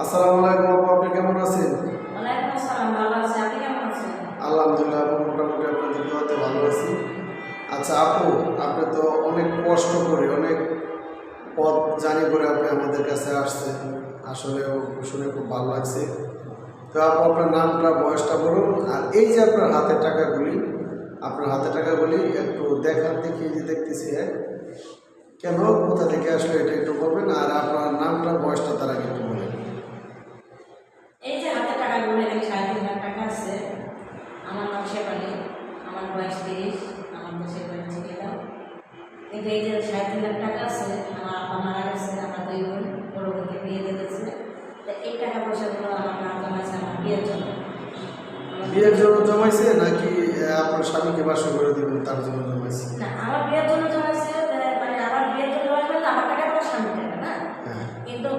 আসসালামু আলাইকুম আপু আপনি কেমন আছেন? আলহামদুলিল্লাহ আপু মোটামুটি আপনাদের দোয়াতে ভালো আছি। আচ্ছা আপু আপনি তো অনেক কষ্ট করে অনেক পথ জানি করে আপনি আমাদের কাছে আসছেন। আসলে শুনে খুব ভালো লাগছে। তো আপু আপনার নামটা বয়সটা বলুন। আর এই যে আপনার হাতের টাকাগুলি আপনার হাতের টাকাগুলি একটু দেখার দেখি যে দেখতেছি হ্যাঁ? কেন? কোথা থেকে আসলে? এটা একটু বলবেন আর আপনার নামটা বয়সটা তার আগে একটু বলেন এই যে হাতে টাকা গুলো এখানে সাড়ে তিন লাখ টাকা আছে আমার নাম শেফালি তিরিশ আমার শেফালি থেকে দাও কিন্তু এই যে লাখ টাকা আছে আমার আপা মারা গেছে আমার দুই বোন বড় বিয়ে দিয়ে দিয়েছে। তো এই টাকা পয়সাগুলো আমার মা জমাইছে আমার বিয়ের জন্য। বিয়ের জন্য জমাইছে নাকি আপনার স্বামীকে বাসা করে দেবেন তার জন্য জমাইছে? না আমার বিয়ের জন্য জমাইছে আহ, মানে আমার বিয়ের জন্য জমাইছে বলতে আমার টাকা আমার স্বামী টাকা না হ্যাঁ কিন্তু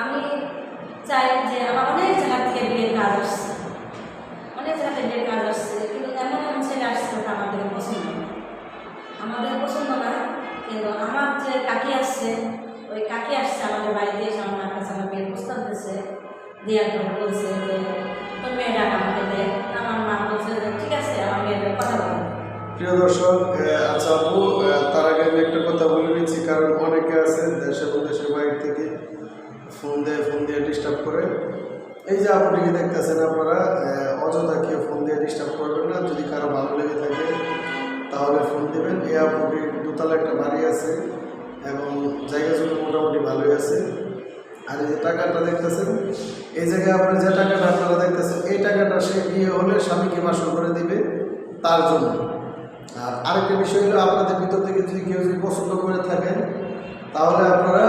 আমি চাই যে আমার অনেক জায়গা থেকে বিয়ের কাজ আসছে অনেক জায়গা থেকে বিয়ের কাজ আসছে কিন্তু এমন এমন ছেলে আসছে ওটা আমাদের পছন্দ না আমাদের পছন্দ না কিন্তু আমার যে কাকি আসছে ওই কাকি আসছে আমাদের বাড়িতে এসে আমার মার কাছে আমার বিয়ের প্রস্তাব দিয়েছে দেওয়ার পরে বলছে যে তোর মেয়েটা আমাকে দে আমার মা বলছে যে ঠিক আছে আমার মেয়েদের কথা বলে প্রিয় দর্শক আচ্ছা আপু তার আগে আমি একটা কথা বলে নিচ্ছি, কারণ অনেকে আছে দেশে বিদেশের বাইরে থেকে ফোন দেয়, ফোন দিয়ে ডিস্টার্ব করে। এই যে আপুটিকে দেখতেছেন আপনারা অযথা কেউ ফোন দিয়ে ডিস্টার্ব করবেন না, যদি কারও ভালো লেগে থাকে, তাহলে ফোন দেবেন। এই আপুটির দোতলা একটা বাড়ি আছে এবং জায়গা জমি মোটামুটি ভালোই আছে। আর, এই যে টাকাটা দেখতেছেন? এই জায়গায় আপনার যে টাকাটা আপনারা দেখতেছেন, এই টাকাটা সে বিয়ে হলে স্বামীকে বাসন করে দিবে তার জন্য। আর আরেকটা বিষয় হলো, আপনাদের ভিতর থেকে যদি কেউ যদি পছন্দ করে থাকেন, তাহলে আপনারা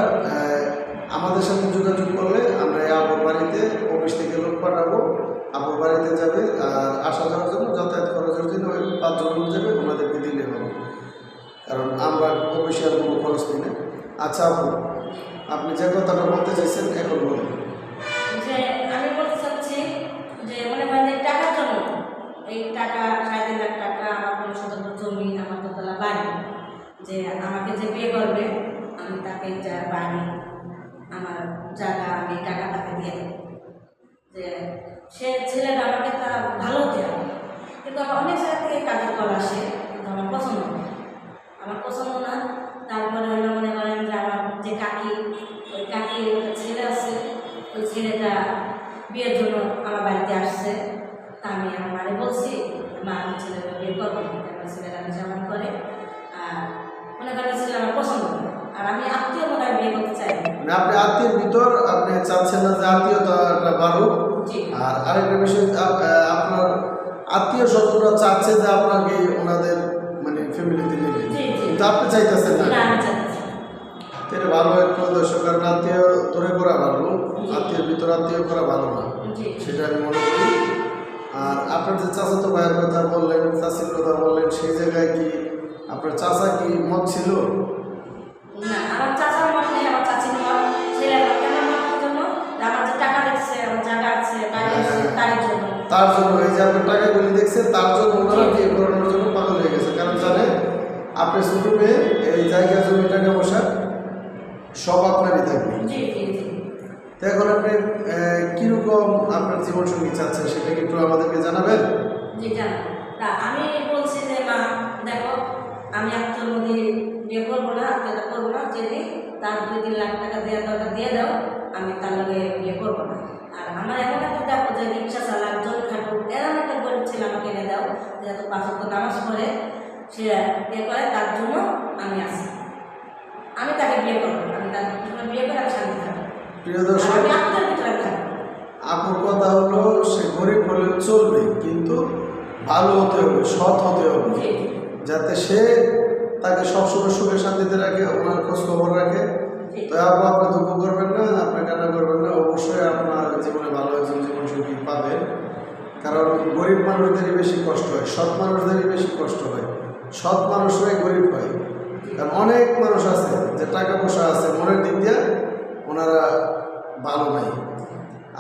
আমাদের সাথে যোগাযোগ করলে আমরা এই আপুর বাড়িতে অফিস থেকে লোক পাঠাবো। আপুর বাড়িতে যাবে, আর আসা যাওয়ার জন্য, যাতায়াত খরচের জন্য ওই পাঁচজন লোক যাবে, ওনাদেরকে দিলে হবে। কারণ আমরা অফিসে আর কোনো খরচ নিই আচ্ছা আপু আপনি যে কথাটা বলতে চাইছেন, এখন বলুন। যে আমি বলতে চাচ্ছি যে টাকার জন্য এই টাকা সাড়ে লাখ টাকা আমার কোনো জমি, আমার দোতলা বাড়ি, যে আমাকে যে বিয়ে করবে, আমি তাকে যা বাড়ি আমার জায়গা আমি টাকা তাকে দিয়ে যে সে ছেলেটা আমাকে তা ভালো দেয় কিন্তু আমার অনেক জায়গা থেকে কাজের কল আসে, কিন্তু আমার পছন্দ না। আমার পছন্দ না, তারপরে হলো মনে কাকি ওই কাকি একটা ছেলে আছে ওই ছেলেটা বিয়ের জন্য আমার বাড়িতে আসছে। তা আমি আমার মারে বলছি মা আমি ছেলেটা বিয়ে করব। আমার ছেলেটা আমি নিজামান করে আর মনে করেন ছেলে আমার পছন্দ আর আমি আত্মীয় মনে হয় বিয়ে করতে চাই না। মানে আপনি আত্মীয়ের ভিতর আপনি চাচ্ছেন না যে আত্মীয়তাটা বাড়ুক। আর আরেকটা বিষয় আপনার আত্মীয় স্বজনরা চাচ্ছে যে আপনাকে ওনাদের মানে ফ্যামিলিতে নেবে। কিন্তু আপনি চাইতেছেন না। এটা ভালো একটু দর্শক কারণ আত্মীয় ধরে করা ভালো আত্মীয়ের ভিতর আত্মীয় করা ভালো না। সেটা আমি মনে করি। আর আপনার যে চাচাতো ভাইয়ের কথা বললেন চাষির কথা বললেন সেই জায়গায় কি আপনার চাচা কি মত ছিল? না আমার চাচার মত নেই আমার চাচির মত ছেলে কেন মতের জন্য? আমার যে টাকা দেখছে আমার জায়গা আছে তার জন্য। তার জন্য এই যে আপনার টাকাগুলি দেখছেন তার জন্য ওনারা বিয়ে করানোর জন্য পাগল হয়ে গেছে। কারণ জানে আপনি ছোট মেয়ে এই জায়গা জমি টাকা পয়সা সব আপনারই থাকবে। তো এখন আপনি কীরকম আপনার জীবনসঙ্গী চাচ্ছেন সেটা একটু আমাদেরকে জানাবেন? জি তা আমি বলছি যে মা দেখো আমি আর তোর মধ্যে বিয়ে করব না আত্মীয়তা করব না যদি তার দুই তিন লাখ টাকা দেওয়ার দরকার দিয়ে দাও আমি তার লগে বিয়ে করব না। আর আমার এমন একটা দেখো যে রিক্সা চালাক জল খাটুক এরকম একটা গরিব ছেলে আমাকে এনে দাও যে এত পাঁচ ওয়াক্ত নামাজ পড়ে সে বিয়ে করে তার জন্য আমি আসি। আমি তাকে বিয়ে করব না। আমি তার জন্য বিয়ে করে আমি শান্তি থাকব প্রিয় দর্শক আপুর কথা হলো সে গরিব হলেও চলবে কিন্তু ভালো হতে হবে সৎ হতে হবে। যাতে সে তাকে সবসময় সুখে শান্তিতে রাখে ওনার খোঁজ খবর রাখে তো আপু আপনি দুঃখ করবেন না আপনি কান্না করবেন না। অবশ্যই আপনার জীবনে ভালো একজন জীবন সঙ্গী পাবেন। কারণ গরিব মানুষদেরই বেশি কষ্ট হয় সৎ মানুষদেরই বেশি কষ্ট হয়। সৎ মানুষরাই গরিব হয়। কারণ অনেক মানুষ আছে যে টাকা পয়সা আছে মনের দিক দিয়ে ওনারা ভালো নাই।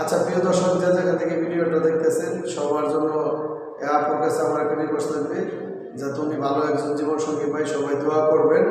আচ্ছা প্রিয় দর্শক, যে জায়গা থেকে ভিডিওটা দেখতেছেন, সবার জন্য আপনার কাছে আমার একটা রিকোয়েস্ট থাকবে, যাতে উনি ভালো একজন জীবন সঙ্গী পাই সবাই দোয়া করবেন।